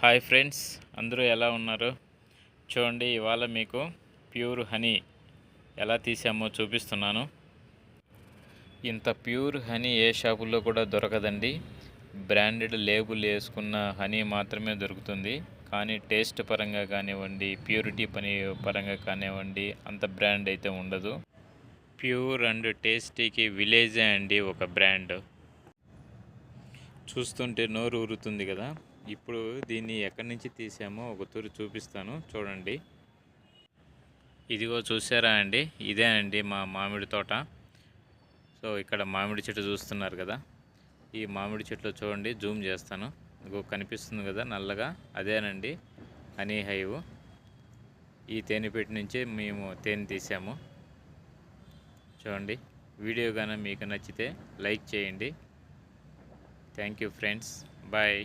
Hi friends అందరూ ఎలా ఉన్నారు? చూడండి ఇవాళ మీకు ప్యూర్ హనీ ఎలా తీసామో చూపిస్తున్నాను. ఇంత ప్యూర్ హనీ ఏ షాపుల్లో కూడా దొరకదండి. బ్రాండెడ్ లేబుల్ వేసుకున్న హనీ మాత్రమే దొరుకుతుంది. కానీ టేస్ట్ పరంగా కానివ్వండి ప్యూరిటీ పని పరంగా కానివ్వండి అంత బ్రాండ్ అయితే ఉండదు. ప్యూర్ అండ్ టేస్టీకి విలేజే అండి ఒక బ్రాండ్. చూస్తుంటే నోరు ఊరుతుంది కదా. ఇప్పుడు దీన్ని ఎక్కడి నుంచి తీసామో ఒకతూరు చూపిస్తాను. చూడండి. ఇదిగో చూసారా అండి? ఇదే అండి మా మామిడి తోట. సో ఇక్కడ మామిడి చెట్టు చూస్తున్నారు కదా. ఈ మామిడి చెట్లు చూడండి జూమ్ చేస్తాను. ఇదిగో కనిపిస్తుంది కదా నల్లగా. అదేనండి హనీ హైవ్. ఈ తేనెపెట్టి నుంచి మేము తేనె తీసాము. చూడండి. వీడియో కానీ మీకు నచ్చితే లైక్ చేయండి. Thank you friends. బాయ్.